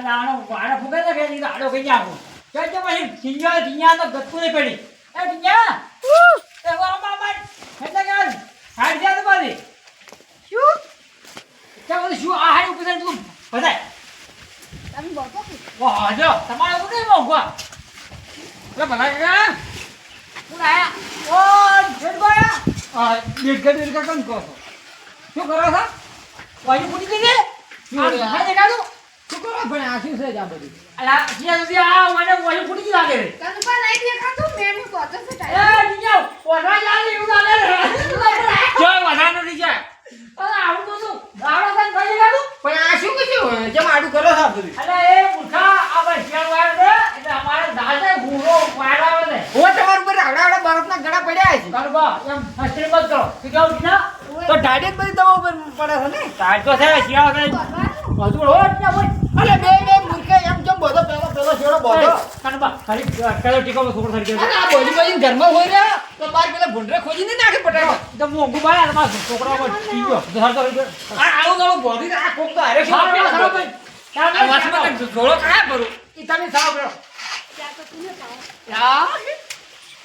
અને આનો આનો ફૂગે તો કે તો આડો કઈ જાવ કે કે પછી ઢીંગા ઢીંગા તો ગતું નહીં પડી. એ ઢીંગા એ વા મા મા એટલે કે હાડ જા તો બાદી શું? કે બધું શું આ હાડ ઉપર તું બધાય? તમે બોલો કે? વાહ જો તમારે એવું નહીં મોંઘવા એટલે ભલા કાકા. શું આયા ઓ જેઠભાઈ આ દીર્ઘ કેમ કહો છો? શું કરો છો? વાયુ ફૂટી ગઈ છે? શું રે? આ હા દેખાડું શું કરો પણ આ શું છે આ બધું. અલા જ્યાં સુધી આ મને વાયુ ફૂટી ગઈ લાગે છે. કનુપા નહીં દેખાતું મેનુ કોતો છે એ યાર એવું લાગે જો જાય અરે આવું તો શું? દાડો થઈ પણ આ શું કશું જેમ આડું કરો છો આ બધું. અલા એ મૂર્ખા આ ભાઈ શિયાળ વાળો એટલે અમારે દાદા ભૂરો વાળાવે છે. ઓ તમારા પર આવડા આવડા બરફના ગળા પડ્યા છે. કારુબા એમ હસ્તી મત કરો. ટીના તો ડાયરેક્ટ બધી દવા ઉપર પડે છે ને? તો છે શિયાળ થાય કરવાનું? હજુ હો ટીના બોલ અલે બે બે મૂર્ખે એમ જેમ બધો પેલો પેલો છેડો બધો કારુબા ખાલી કયો ટીકો છોકરો થઈ ગયો. આ બોલી બોલી ઘરમાં હોય રહ્યા તો બાર પેલા ભૂંડરે ખોજી ને નાખે પટાટો. તો મોંઘું બાય છોકરા પર ધર આ આવું નવું બોધી આ કોક તો હારે સારો સારો ભાઈ. આ વાસમાં તો કાયા ભરું. ઈ તમે સાવ કરો ત્યાં તો તું ને પાવ યા?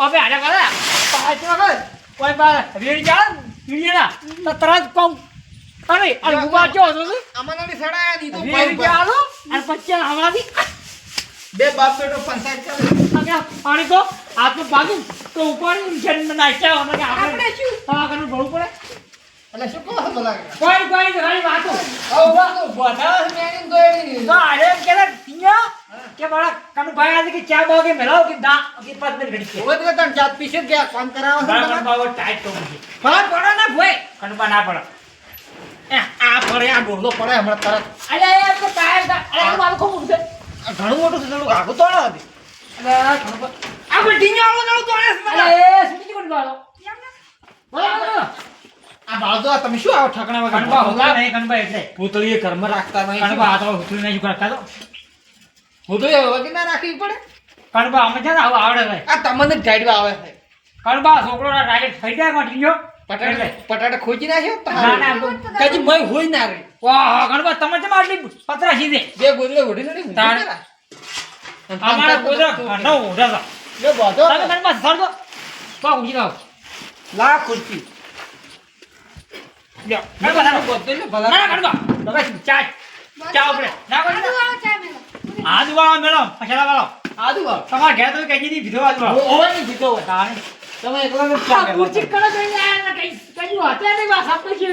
અબે આને કરે. પાંચ વખત કોઈ બાર રેડી ચાલ પીડીના તો તરત કોમ અરે અને ગુબા ચો તો અમારી સડાયા દી તો રેડી ચાલો અને પછી હમણાંથી બે બાપ બેટો પંચાયત ચાલે આગળ પાણી તો હાથમાં ભાગું તો ઉપર જન્મ નાખ્યા અમે કે આપણે શું? હા કનું ભરવું પડે? એટલે શું કહો છો બોલા કોઈ કોઈ ઘણી વાતો. આવું તો બોધા મેની ગોળી તો આરે કે તિયા કે બડા કનું ભાઈ આજે કે ચા બાગે મેલાવ કે દા કે પત મિનિટ ઘડી છે ઓય તો તન જાત પીછે ગયા કામ કરાવો છો બાવો ટાઈટ તો હા પડો ના ભોય. કનું બા ના પડે આ પડે આ ડોલો પડે હમણાં તરત એ તો અરે મારું કોમ છે. ઘણું મોટું છે થોડું આગું તોડો હતી આ આવો નળું તોડે સુટી કોણ તમે શું આવો ઠકણા કનું બા હોતા નહીં કણબા એટલે. ભૂતળીએ ઘરમાં રાખતા નહીં. કનું બા આ તો નહીં કરતા તો? ભૂતળીએ વગર ના રાખવી પડે? કણબા અમે છે ને આવું આવડે ભાઈ. આ તમને ઢાડવા આવે છે. કણબા છોકરો ડાયરેક્ટ થઈ જાય માટી ગયો પટાટા પટાટા ખોજી નાખ્યો? ના ના. કદી મય હોય ના રે. વાહ બા તમે કેમ આટલી પતરા દે બે ગોદડે ઉડી નડી તાણ. અમારા ગોદરા ન ઉઠા બે બધો તમે કનું બા દો. બા ઉઠી નાખ લા ખુરશી. બધો. ને ભલા ચા ચા ના વાળો મેળો. મસાલા વાળો તમારા ઘેર તો કઈ દીધી ભીધો આદુ ઓવરની ને જીતો તાણે. તમે એકલા ને આ કુર્ચી કડો જોઈને આયા ને કઈ કઈ હતા નહીં બા સાપ છે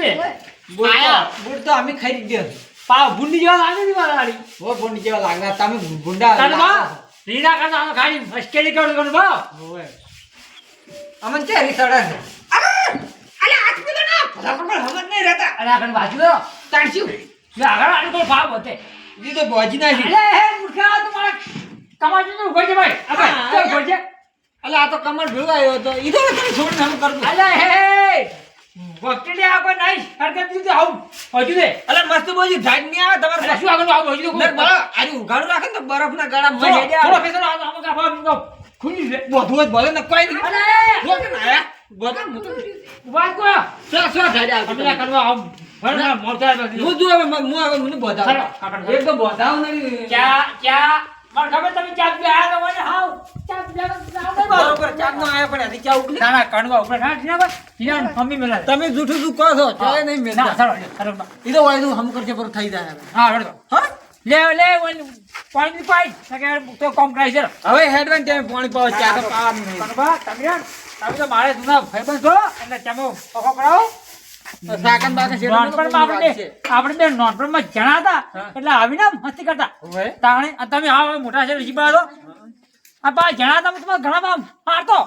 બુટ આયા. તો- બુટ તો અમે ખરીદી દે પાવ ભૂંડી જેવા લાગે મારા વાળી હો ભૂંડી જેવા લાગના તમે ભૂંડા તાને બા રીના કરતા આનો ખાલી મસ્કેલી કરું કરું બા. અમન છે? હરી અલે આજ પેલો ના. ભલા પણ નહીં રહેતા. અરે આગળ બાજુ લો તાણસ્યું લે આગળ આટલું કોઈ ભાવ હોતે. ઈ તો બોજી નાખી અલે હે મૂર્ખા તમારા કમાજી નું ઊભો છે ભાઈ. તો ઊભો છે. અલે આ તો કમર ભેળવાયો હતો. ઈ તો તમે છોડીને હમ કરતું અલે હે વકીલે આ કોઈ નહીં હરકત દીધી આવ. હજુ દે. અલે મસ્ત બોજી ઢાડ નહીં આવે તમારે કશું આગળ આવ? હજુ ને બરા આરી ઉઘાડું રાખે ને તો બરફના ગાળા મય થોડો હેડ્યા થોડો પેસર આવો આવો કાપા આવો ખુલી દે બધું જ ભલે ને કોઈ નહીં. અલે બોકે ના આયા બોધા હું તો વાત કો સો સો ઢાડ્યા અમે આ કરવા આવ ભણ મોરતા નથી હું જો હવે હું હવે મને બોધાવ ચાલો, કાકા. એક તો બોધાવ નહીં. ક્યાં ક્યાં મને ખબર તમે ક્યાં પીવા આયા તો મને હાવ ચા પીવા બરોબર ચાંદ નો આયા પણ હજી ચા ઉકળી ના ના કણવા ઉપર. ના ઠીના બસ ઠીના મમ્મી મેલા. તમે જૂઠું શું કહો છો ચાલે નહીં મેં ના ચાલો ચાલો ઈ તો વાયદું હમ કરશે પર થઈ જાય. હા હા? લે લે પાણી પાઈ. સકે તો કોમ હવે હેડવાન ટાઈમે પાણી પાવ ચા તો પાવાનું નહીં. તમે તમે તો મારે જૂના છો એટલે કરાવો. આપણે બે આવીને મસ્તી કરતા. હવે? તાણે અને તમે હા મોટા છે આ પા જણા તમે તમારા ઘણા આમ મારતો.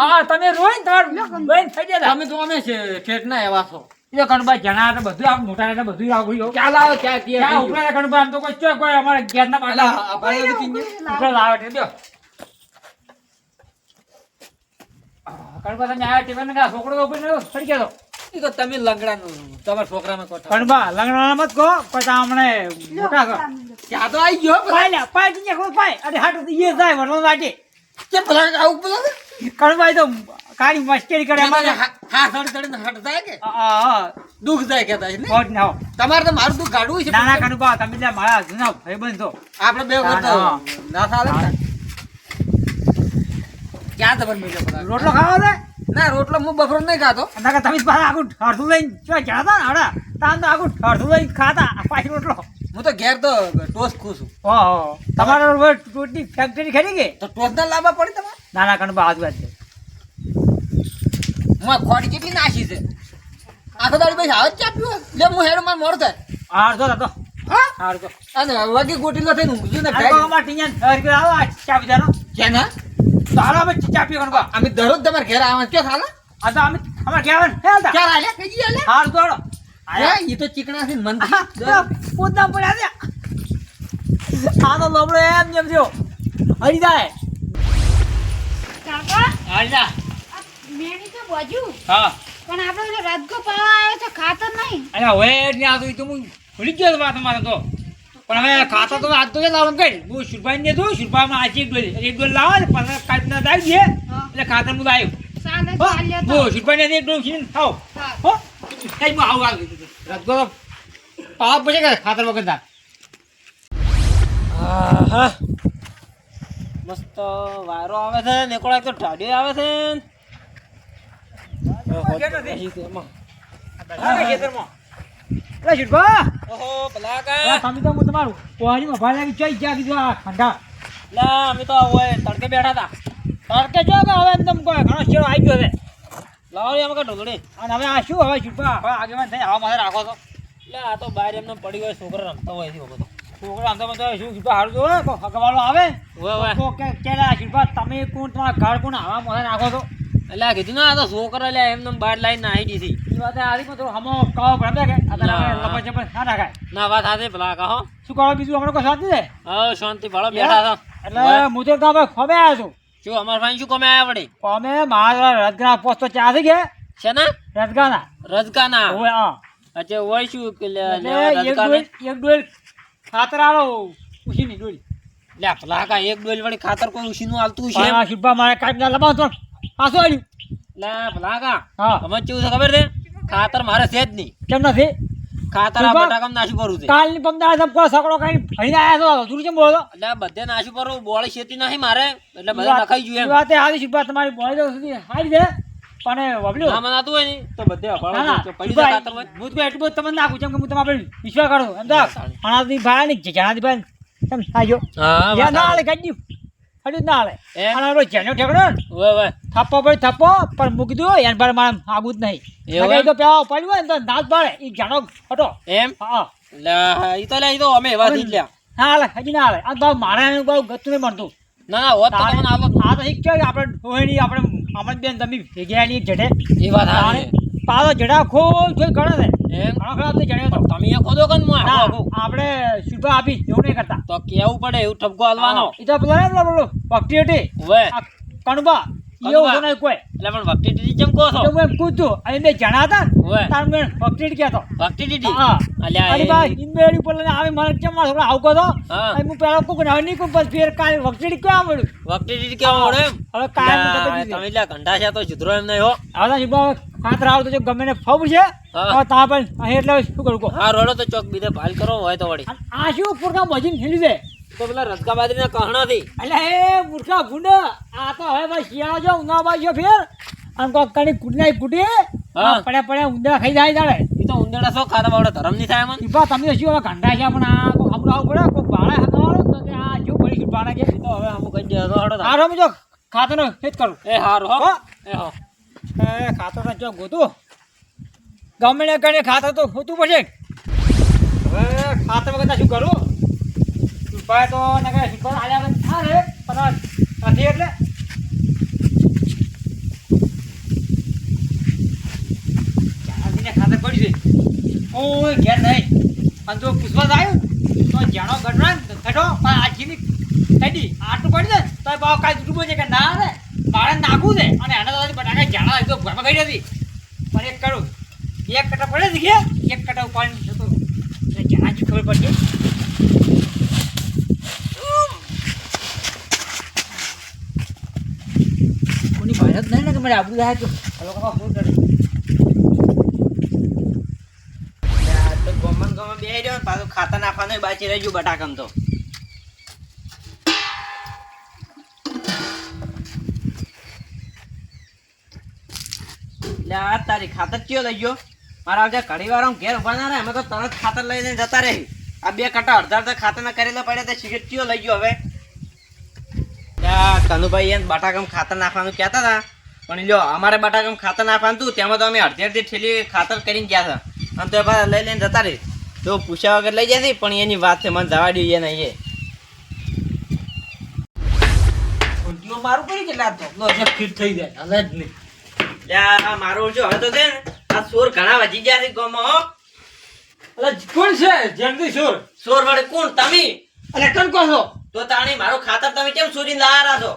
હા? તમે રોઈ ને તમારું બેન થઈ ગયા તમે તો અમે છે ઠેઠના એવા છો. એ કણબા જણા બધું આમ મોટા બધું આવું ગયું ચા ચા ઉપરા કણબા આમ તો કોઈ કોઈ અમારે ના આપણે તો. ઉપરા લાવે કણબા તમે આયા ટીવન ને છોકરો ઉપર ને ફરી ગયો તો તમે લંગડાનું તમારા છોકરામાં કોઠા કણબા લંગડા મત કહો પછી અમને મોટા કહો ચા તો આવી ગયો પાય પાય તીને કોઈ પાય અરે હાટ એ જાય વડલો લાગે. કે ભલા આવું બોલો કણબા તો કાળી મસ્કરી કરે હા સડ સડી હટ જાય કે? હા દુઃખ જાય કે થાય ને? કોટ ના હો. તમારે તો મારું દુખ કાઢવું છે. ના ના કાનુ તમે લે મારા જૂના ભાઈબંધ. છો આપણે બે વખત ના સાલે ક્યાં તમારે? રોટલો ખાવા છે ના રોટલો હું બફરો નહીં ખાતો. તમે પાછા આખું ઠરતું લઈને જો ગયા ને હડા? તાન તો આખું ઠરતું લઈને ખાતા પાછી રોટલો. હું તો ઘેર તો ટોસ ખુશ છું. ઓહો તમારો ટોટની ફેક્ટરી ખરી ગઈ તો ટોસ ના લાવવા પડે તમારે? ના ના કણ બાજુ વાત છે. હું ખોડી કેટલી નાખી છે? આખો દાડી પછી હાથ ચાપ્યું લે હું હેડો માર મોર થાય. અડધો હતો હા? અડધો અને વગી ગોટીલો થઈને ઊંઘ્યું ને તો ભાઈ કે આવો આ ચા દેનો ક્યાં ના તારા અમે ચા પી કાનુ અમે દરરોજ તમારે ઘેર ક્યાં ખાલા આ તો અમે અમાર કહેવાનું હે આલતા ક્યાં આલ્યા કઈ દી આલ્યા હાર દોડો. હા ઈ તો ચીકણા છે મન પોતા પડ્યા છે. આ તો લોબડો એમ જેમ થયો. હરી જાય. કાકા? હરી જા. તો બાજુ. હા. પણ આપણે રદગો પાવા આવ્યો છે ખાતર નહીં. અરે હવે એટલે આ તો ઈ તો હું ભૂલી ગયો વાત તમારે તો. પણ હવે ખાતા તો આજ તો કે લાવવાનું કઈ હું શુરભાઈ ને દઉં શુરભાઈમાં આજે એક ડોલ એક ડોલ લાવો ને પંદર કાઢીને આવી દે હા. એટલે ખાતરનું લાવ્યું તો હું એક ડોલ ખીને ખાવ હા. કઈ માં આવું આવી રસગો તો પાવા પછી કે ખાતર વગર ના આહા. મસ્ત વાયરો આવે છે નીકળાય એક તો ટાઢિયો આવે છે પછી ખેતરમાં. અરે શુરભા ઓહો ભલાકા. તમે તો હું તમારું પોહાડીમાં ભાઈ લાગી ચોઈ ગયા કીધું આ ઠંડા ના અમે તો ઓય તડકે બેઠા હતા. તડકે જો કે હવે એકદમ કોઈ ઘણો શેરો આવી ગયો હવે. લાવો અમે કા ઢોકળી અને હવે આ શું હવે શુરભા હવે આગેવાન થઈ આવા માથે રાખો છો. એટલે આ તો બહાર એમને પડી હોય છોકરો રમતો હોય છે બધો. છોકરા આમ તો શું શુરભા હારું જોવે? હગવાળો આવે? તો કે કેલા શુરભા તમે કોણ? તમારા ઘર કોણ? આવા માથે નાખો છો. એટલે કીધું ને આ તો છોકરા લે એમને બાર લાઈન નાહી દીધી એ વાત આરી માં થોડું હમો કહો પડે કે આ તારા ના. લપા ના વાત હાથે ભલા કહો. શું કરો બીજું હમણાં કોઈ શાંતિ છે? હા શાંતિ ભાળો બેઠા છો. એટલે હું તો ગામ ખોબે આવ્યો છું. શું અમાર ભાઈ શું કમે આવ્યા વળી? અમે મારા રજગા પોસ્તો ચા થઈ ગયા. છે ને રજગાના. રજગાના? ઓય હા. અચ્છા હોય શું કે એક ડોલ ખાતર આલો ઉછીની ડોલ. લે ભલાકા એક ડોલ વળી ખાતર કોઈ ઉશીનું આલતું છે આ શુભા મારે કાઢી ના લબાવ તો પાછો આવ્યું લે ભલાકા હા. અમે કેવું છે ખબર છે? ખાતર મારે છે જ નહીં. કેમ નથી? ખાતર આ? બટાકામાં નાશું કરું છે. કાલની પમદાર સબ કોઈ સકડો કઈ ભણીને આયા છો? તું કેમ બોલો? એટલે બધે નાશું કરવું બોળ શેતી નહીં મારે. એટલે બધા નખાઈ જોઈએ વાતે આવી શુભા તમારી બોળ તો સુધી હારી દે પણ વબલ્યો. ના આતું હોય ને તો બધે અપાડો પડી જાય ખાતર હોય. હું તો એટલું બધું તમને નાખું જેમ કે હું તમારે વિશ્વાસ કરું એમ તો અનાથી ભાઈ ને જણાથી ભાઈ તમ થાજો હા ના હાલે કાઢી હજુ ના હાલે અને પેલો જેનો ઠેકડો ને. ઓય ઓય થપ્પો પડી થપ્પો પણ મૂકી દો એને પર મારે આગું જ નહીં એ તો પેલા પડ્યું ને તો નાચ પાડે એ જાણો હતો એમ? હા. ઈ તો લે ઈ તો અમે એવા થઈ જ ના હાલે હજી ના હાલે આ તો મારે એનું બહુ ગતું નહીં મળતું ના ના હોત તમને જ. આ તો આપણે ડોહીની આપણે અમર બેન તમે જડે એ વાત હાચી. પાછો જડા ખોજ જોઈ ગણે એમ? ઘણો ખરાબ જડ્યો તમે એ ખોદો કન આખું. આપણે શુભા આપી એવું નહીં કરતા. તો કેવું પડે એવું ઠપકો હાલવાનો? એ તો પેલા પેલો પેલો ભક્તિ હતી કણબા. એવું તો કોઈ. એટલે પણ ભક્તિ દીદી કેમ કહો છો? હું એમ કૂદતું અને બે જણા ને, તાર મેં ભક્તિ કહેતો. ભક્તિ દીદી હા અલ્યા અરે ભાઈ ઇન્દોરી ઉપર લઈને આવે મને કેમ મારો છોકરો આવકો તો હું. પેલા કોક ના નહીં કોક ફેર કાલે ભક્તિ ક્યાં મળ્યું? ભક્તિ દીદી કેવું પડે હવે કાયમ તમે લ્યા ઘંટા છે તો એમ નહીં હો. ખાતર આવતો જો ગમે ને ફબ છે. હવે તા પણ અહીં એટલે શું કરું હા રોડો તો ચોક બીજે ભાલ કરો હોય તો વળી. આ શું પૂરકા મજીન ઠેલી છે? તો પેલા રજકા બાજરીના કહણાથી એટલે એ મૂર્ખા ભૂંડ આ તો હવે ભાઈ શિયાળો જો ઉનાળો જો ફેર. અને કોક કણી કુટનાઈ ફૂટી. પડ્યા પડ્યા ઊંધા ખાઈ જાય તારે એ તો ઉંદર શું ખાતા બાવડે ધરમ નહીં થાય મન? ઈપા તમને શું હવે ઘંટા છે પણ આ કોક આવું પડે કોક ભાડે હકાવાળો તો કે આ જો પડી ગયું ભાડા કે? તો હવે અમુક કઈ દે તો. હડો હારો મુજો ખાતો નો ખાતરનો કરું. એ હારો હો. એ હો. એ ખાતર જો ગોતું. ગમે ને કણે ખાતર તો ખોતું પડશે હવે ખાતર વગર શું કરું? ઉપાય તો નથી એટલે. ખાતર પડી છે. હું ઘેર નહીં. અને જો પુષ્પા આવ્યું તો જાણો ગઢરા ઘટો પણ આ જીની થઈ આટલું પડી જાય તો ભાવ કાંઈ જુઠું છે કે ના રે. બાળે નાખવું છે, અને એના બટાકા જાણા તો ઘરમાં ગઈ નથી. પણ એક કરું, એક કટા પડે છે કે, એક કટા ઉપાડી જતો જાણા જ ખબર પડશે. કોની મહેનત નહીં ને કે મારે આબુ બટાકમ તો આ તારી ખાતર કયો લઈ ગયો? મારા આવજે ઘડી ઘેર ઊભા ના અમે તો તરત ખાતર લઈને જતા રહી. આ બે કટા અડધા અડધા ખાતર ના કરેલા પડ્યા સિગરેટ લઈ ગયો હવે? તનુભાઈ એને બટાકમ ખાતર નાખવાનું કહેતા હતા. પણ જો અમારે બટાકમ ખાતર નાખવાનું હતું તેમાં તો અમે અડધી અડધી ઠેલી ખાતર કરીને ગયા હતા. અને તો એ લઈ લઈને જતા રહી. તો પૂછ્યા વગર લઈ જતી પણ એની વાત છે મને જવા દઈએ નહીં એ મારું કરી કેટલા લો થઈ જાય હાલે જ નહીં. લ્યા, મારો ઓળખ્યો હવે તો છે ને આ સોર ઘણા વધી ગયા છે ગામમાં હો. અલા કોણ છે? જેમથી સોર. સોર વડે કોણ? તમે? અલે કન કહો છો? તો તાણી મારું ખાતર તમે કેમ ચોરીને લાયા છો?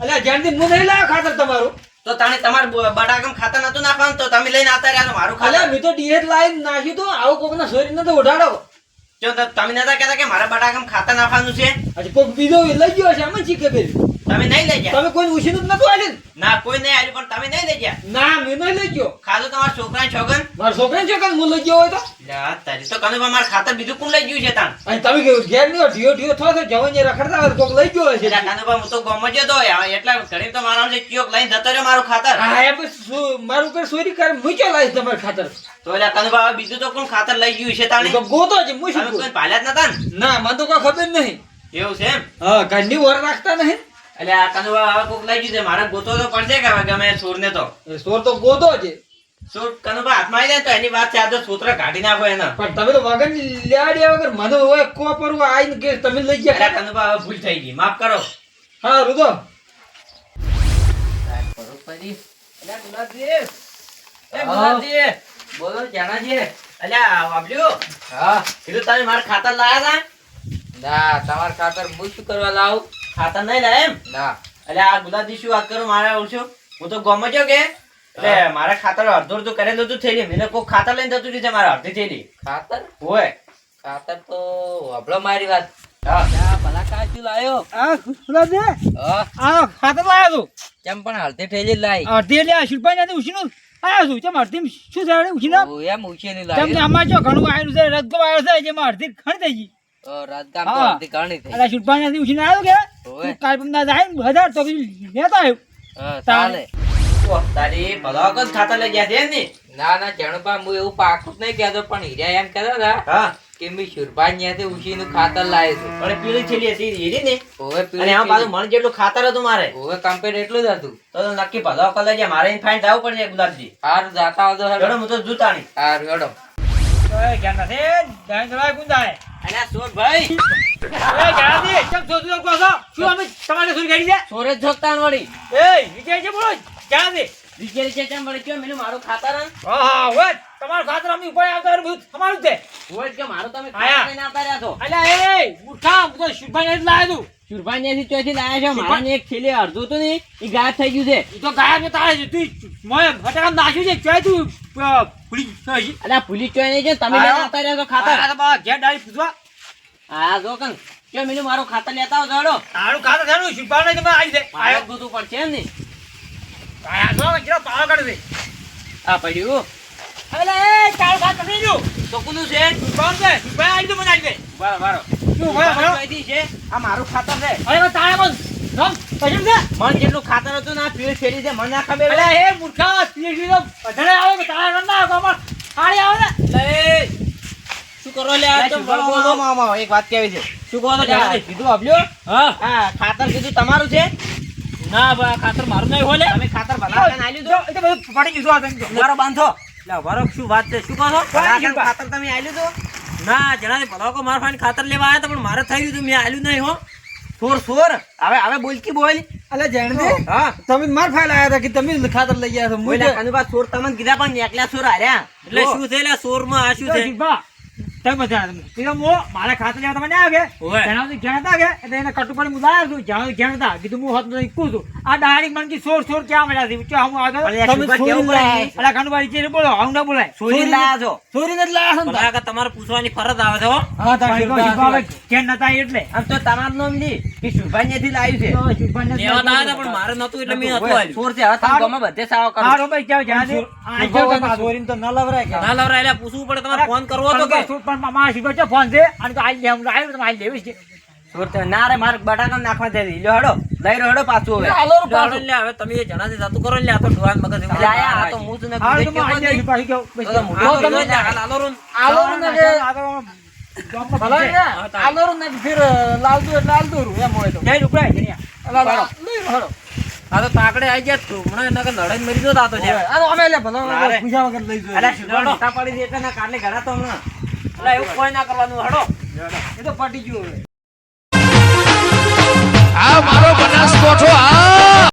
અલે જેમથી હું નહીં લાવ્યો ખાતર તમારું? તો તાણે તમાર બટાકમ ખાતા નતું નાખવાનું? તો તમે લઈને આવતા રહ્યા મારું ખાલે મેં તો ડીએટ લાઈન નાખ્યું તો આવું કોકના શરીરને તો ઉડાડો જો તમે નતા કહેતા કે મારા બટાકમ ખાતા નાખવાનું છે? હજી કોક બીજો લઈ ગયો છે અમે ચીકે પેલી તમે નહીં લઈ ગયા? તમે કોઈ ઉછીનું જ નતું આવ્યું ના કોઈ નહીં આવ્યું પણ તમે નહીં લઈ ગયા? ના મેં નહીં લઈ ગયો. ખાધું તમારા છોકરા છોગન મારા છોકરાને ચોકન હું લઈ ગયો હોય તો? તારી તો કનું મારા ખાતર બીજું કોણ લઈ ગયું છે તાણ? અને તમે ઘેર નહીં ઢીયો ઢીયો થયો તો જવાન રખડતા હોય કોક લઈ ગયો હશે. એટલે હું તો ગામમાં જતો હોય હવે એટલા તો મારા છે ચિયોક લઈને જતો રહ્યો મારું ખાતર. હા એ મારું કઈ ચોરી કરે મૂક્યો લાવીશ તમારે ખાતર? તો એટલે કાનુભા હવે બીજું તો કોણ ખાતર લઈ ગયું છે હું તો ગોતો છે શું કોઈ જ નતા ના? મને તો કોઈ ખબર નહીં. એવું છે એમ? હા ઘરની ઓર રાખતા નહીં. એટલે આ હવે કોક લઈ ગયું છે મારે ગોતો તો પડશે કે ગમે એ છોડને તો સોર તો ગોતો છે. હાથમાં આવી જાય ને તો એની વાત છે છોતરા કાઢી નાખો એના. પણ તમે તો વગર લેવાડ્યા વગર મને હવે કો પરવા આઈને કે તમે લઈ ગયા. કાનુભા ભૂલ થઈ ગઈ. માફ કરો. હા રુદો. ગુલાબજી. બોલો જાણાજી અલ્યા વાબલ્યો હા. કીધું તમે મારા ખાતર લાયા હતા ના તમાર ખાતર હું શું કરવા લાવું? ખાતર નહીં લાયા એમ? ના. અલ્યા આ ગુલાબજી શું વાત કરું મારે ઓળખ્યો હું તો ગમે છો કે? એટલે મારે ખાતર અડધું અડધું કરેલું હતું થેલી મેં કોઈ ખાતર લઈને જતું છે મારા અડધી થેલી ખાતર? હોય ખાતર તો વાપરો મારી વાત. હજાર તો. લેતા લેતો આવ્યો. ચાલે ઓહ, તારી વખત ખાતર લઈ ગયા છે ને ના ના ચણપા હું એવું પાકું જ નહીં કહેતો પણ હીરા એમ કહેતા હતા હા. કે મેં શુરભાઈ ત્યાંથી ઉછીનું ખાતર લાવ્યું હતું. અને પીળી છેલી હતી હીરી ને? હવે પીળી એમાં પાછું મણ જેટલું ખાતર હતું મારે. હવે કમ્પ્લીટ એટલું જ હતું. તો નક્કી ભલા વખત લઈ ગયા મારે ફાઇન થવું પડશે ગુલાબજી. હાર જાતા હતો હેડો. હું તો જૂતાણી હારું હેડો. ક્યાં નથી? જાય તો કોણ અલ્યા સોર ભાઈ એ ક્યાંથી? ચમ શોધું કહો છો શું અમે તમારે શું કરી દે સોરે જ વળી. એ વિજય છે બોલો? કયો મેલું મારું ખાતર હન? હા હા હોય. તમારું ખાતર અમે ઉપર આવતા હોય બધું તમારું જ છે. હોય કે મારું તમે આયા. ખાતર આવતા રહ્યા છો. અલ્યા એ મૂર્ખા હું તો શિલ્પાઈ નથી લાવ્યો છું. સુરભાઈ ત્યાંથી ચોથી લાયા છો? મારાને એક થેલી અડધું હતું ને એ ગાયબ થઈ ગયું છે. ઈ તો ગાયબ ને તારે છે તું મોય ફટાકા નાખ્યું છે ચોય તું ભૂલી ગયો અલ્યા ભૂલી ચોય નહીં છે તમે લઈને આવતા રહ્યા છો ખાતર. આ તો ઘેર ડાળી પૂછવા. હા જો કન કયો મેલું મારું ખાતર લેતા આવો જોડો તારું ખાતા નહીં તમે આવી જાય આયો. ગોતું પડશે ને આયા જો કેટલો પાળો કાઢે છે આ પડ્યું. જો છે છે આવી મને આવી જાય. બારો બારો શું ભાઈ ભાઈ ચોયથી છે? આ મારું ખાતર છે. અરે તારે પણ રમ. પછી છે? મન જેટલું ખાતર હતું ના પીળ ફેરી છે મને ના ખબર એટલે એ મૂર્ખા પીએચડી તો વધારે આવે તારે રમ ના આવે પણ હારી આવે ને લે શું કરો લે આ તો બોલો? મામા એક વાત કેવી છે? શું કહો તો કીધું આપ્યો હા. હા ખાતર કીધું તમારું છે? ના બા ખાતર મારું નહીં હોય તમે ખાતર ભલાકન આલ્યું તો એ તો બધું ફાટી ગયું શું આ મારો બાંધો. લે વારો શું વાત છે? શું કહો છો? ખાતર તમે આલ્યું તો ના જણાને ભલાકો માર ફાઈન ખાતર લેવા આવ્યા હતા પણ મારે થઈ ગયું મેં આલ્યું નહીં હો. સોર સોર. હવે હવે બોલ કી બોલ. અલે જાણદે હા. તમે માર ફાઈલ આવ્યા હતા કે તમે ખાતર લઈ ગયા છો? બોલ્યા કાનુભા સોર તમને કીધા પણ એકલા સોર હાર્યા. એટલે શું થયેલા? સોરમાં આ શું છે? તમે બધા પેલો મો મારે ખાતર લેવા તમે ના આવે ઓવે. એના તો જ્યાં હતા કે? એટલે એને કટુપડી હું લાવ્યો છું જ્યાં જ્યાં કીધું હું હોત નહીં છું. આ ડાયરેક્ટ મને કી સોર સોર ક્યાં મળ્યા છે? ક્યાં હું આગળ અલે આ શુભા અલા કાનુભાઈ ચેરી બોલો આવું ના બોલાય. સોરી લાયા છો ચોરી નથી લાયા છો ને તમારે પૂછવાની ફરજ આવે છે હો. હા તાર શિલ્પા શિલ્પા હવે ક્યાં નતા એટલે. આમ તો તમારું નામ લી. કે શુભાઈ ત્યાંથી લાવ્યું છે. શિલ્પા નથી લેવા હતા, પણ મારે નતું એટલે મેં નતું આલ્યું. સોર છે. હવે તમે ગામમાં બધે સાવ કરો. હારો ભાઈ જાઓ જ્યાં આ જાઓ તો ન લવરાય ના લવરા એટલે પૂછવું પડે તમારે ફોન કરવો હતો કે? મારા મામા છે ફોન છે. અને તો આઈ લેવું આવ્યું તમે આઈ લેવી છે. ના રે મારે બટાકા નાખવા દે લ્યો હડો લઈ રહ્યો પાછું હવે. હાલો પાછું. લે હવે તમે એ જણાથી જતું કરો લે આ તો ડોહાન મગજ એવું આ તો હું જ ને કીધું કે આઈ મને- લેવી પાછી કેવું તો મોટો તમે એટલે હાલ હાલો. રૂન. ને કે ગામમાં ભલા છે હા, તારે. આલો ને ફિર લાલ દો એટલે લાલ દોરું એમ હોય તો. જય રૂપિયા છે ને અલા લા લઈ લો હળો આ તો તાકડે આઈ ગયા તું. હમણાં એના લડાઈ મરી ગયો તો આ તો અમે લે ભલા પૂછ્યા વગર લઈ જોઈએ સુધરો દે એટલે ના કાલે ઘડા તો હમણાં. અલા, એવું કોઈ ના કરવાનું હડો. એ તો પટી ગયું આ મારો બનાસકોઠો આ